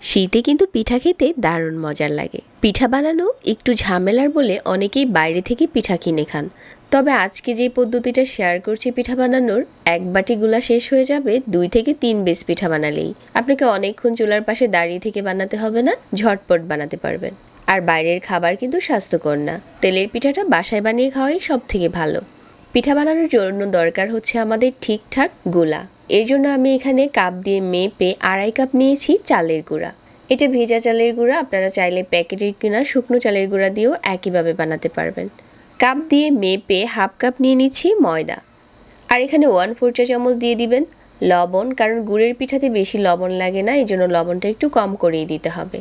শীতে কিন্তু পিঠা খেতে দারুণ মজার লাগে। পিঠা বানানো একটু ঝামেলার বলে অনেকেই বাইরে থেকে পিঠা কিনে খান। তবে আজকে যে পদ্ধতিটা শেয়ার করছি পিঠা বানানোর, এক বাটি গুলা শেষ হয়ে যাবে দুই থেকে তিন বেস পিঠা বানালেই। আপনাকে অনেকক্ষণ চুলার পাশে দাঁড়িয়ে থেকে বানাতে হবে না, ঝটপট বানাতে পারবেন। আর বাইরের খাবার কিন্তু স্বাস্থ্যকর না। তেলের পিঠাটা বাসায় বানিয়ে খাওয়াই সব থেকে ভালো। পিঠা বানানোর জন্য দরকার হচ্ছে আমাদের ঠিকঠাক গোলা। এর জন্য আমি এখানে কাপ দিয়ে মেপে আড়াই কাপ নিয়েছি চালের গুঁড়া। এটা ভেজা চালের গুঁড়া, আপনারা চাইলে প্যাকেটের কিনা শুকনো চালের গুঁড়া দিয়েও একইভাবে বানাতে পারবেন। কাপ দিয়ে মেপে হাফ কাপ নিয়ে নিচ্ছি ময়দা। আর এখানে ওয়ান ফোর চা চামচ দিয়ে দিবেন লবণ, কারণ গুড়ের পিঠাতে বেশি লবণ লাগে না এই জন্য লবণটা একটু কম করেই দিতে হবে।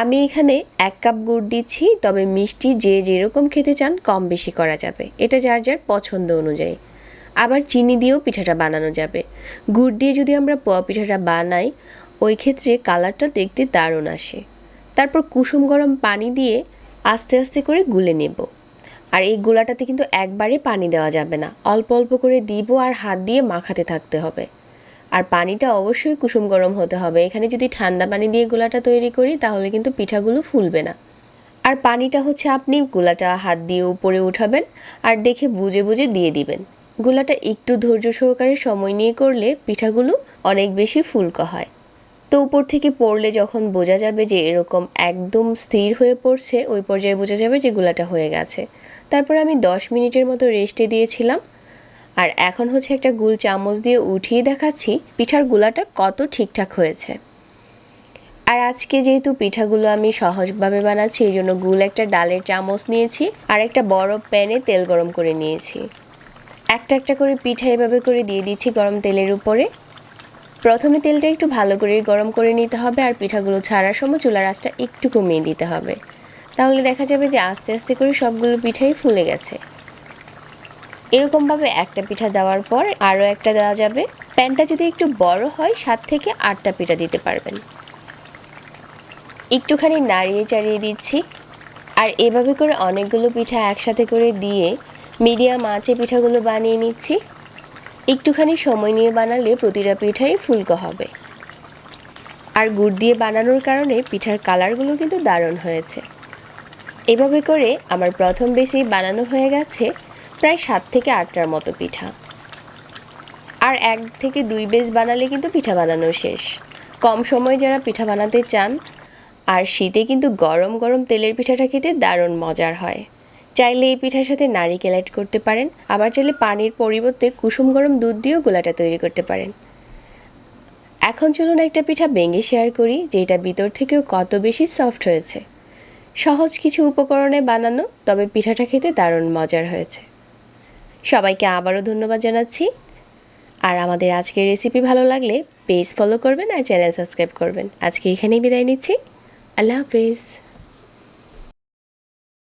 আমি এখানে এক কাপ গুড় দিচ্ছি, তবে মিষ্টি যে যেরকম খেতে চান কম বেশি করা যাবে। এটা যার যার পছন্দ অনুযায়ী। আবার চিনি দিয়েও পিঠাটা বানানো যাবে। গুড় দিয়ে যদি আমরা পোয়া পিঠাটা বানাই, ওই ক্ষেত্রে কালারটা দেখতে দারুণ আসে। তারপর কুসুম গরম পানি দিয়ে আস্তে আস্তে করে গুলে নেব। আর এই গোলাটাতে কিন্তু একবারে পানি দেওয়া যাবে না। অল্প অল্প করে দিব আর হাত দিয়ে মাখাতে থাকতে হবে। আর পানিটা অবশ্যই কুসুম গরম হতে হবে। এখানে যদি ঠান্ডা পানি দিয়ে গোলাটা তৈরি করি, তাহলে কিন্তু পিঠাগুলো ফুলবে না। আর পানিটা হচ্ছে আপনি গোলাটা হাত দিয়ে উপরে উঠাবেন আর দেখে বুঝে বুঝে দিয়ে দিবেন। গোলাটা একটু ধৈর্য সহকারে সময় নিয়ে করলে পিঠাগুলো অনেক বেশি ফুলকো হয়। তো উপর থেকে পড়লে যখন বোঝা যাবে যে এরকম একদম স্থির হয়ে পড়ছে, ওই পর্যায়ে বোঝা যাবে যে গোলাটা হয়ে গেছে। তারপর আমি দশ মিনিটের মতো রেস্টে দিয়েছিলাম। আর এখন হচ্ছে একটা গুল চামচ দিয়ে উঠিয়ে দেখাচ্ছি পিঠার গুলাটা কত ঠিকঠাক হয়েছে। আর আজকে যেহেতু পিঠাগুলো আমি সহজভাবে বানাচ্ছি, এই জন্য গুল একটা ডালের চামচ নিয়েছি আর একটা বড় প্যানে তেল গরম করে নিয়েছি। একটা একটা করে পিঠা এভাবে করে দিয়ে দিচ্ছি গরম তেলের উপরে। প্রথমে তেলটা একটু ভালো করে গরম করে নিতে হবে আর পিঠাগুলো ছাড়ার সময় চুলার আঁচটা একটু কমিয়ে দিতে হবে। তাহলে দেখা যাবে যে আস্তে আস্তে করে সবগুলো পিঠাই ফুলে গেছে। এরকমভাবে একটা পিঠা দেওয়ার পর আরও একটা দেওয়া যাবে। প্যানটা যদি একটু বড় হয়, সাত থেকে আটটা পিঠা দিতে পারবেন। একটুখানি নাড়িয়ে চাড়িয়ে দিচ্ছি। আর এভাবে করে অনেকগুলো পিঠা একসাথে করে দিয়ে মিডিয়াম আঁচে পিঠাগুলো বানিয়ে নিচ্ছি। একটুখানি সময় নিয়ে বানালে প্রতিটা পিঠাই ফুলকো হবে। আর গুড় দিয়ে বানানোর কারণে পিঠার কালারগুলো কিন্তু দারুণ হয়েছে। এভাবে করে আমার প্রথম বেশি বানানো হয়ে গেছে প্রায় সাত থেকে আটটার মতো পিঠা। আর এক থেকে দুই বেজ বানালে কিন্তু পিঠা বানানো শেষ। কম সময়ে যারা পিঠা বানাতে চান, আর শীতে কিন্তু গরম গরম তেলের পিঠাটা খেতে দারুণ মজার হয়। চাইলে এই পিঠার সাথে নারিকেল অ্যাড করতে পারেন। আবার চাইলে পানির পরিবর্তে কুসুম গরম দুধ দিয়েও গোলাটা তৈরি করতে পারেন। এখন চলুন একটা পিঠা ভেঙে শেয়ার করি, যেটা ভিতর থেকেও কত বেশি সফট হয়েছে। সহজ কিছু উপকরণে বানানো, তবে পিঠাটা খেতে দারুণ মজার হয়েছে। সবাইকে আবারও ধন্যবাদ জানাচ্ছি। আর আমাদের আজকের রেসিপি ভালো লাগলে পেজ ফলো করবেন আর চ্যানেল সাবস্ক্রাইব করবেন। আজকে এখানেই বিদায় নিচ্ছি। আল্লাহ হাফিজ।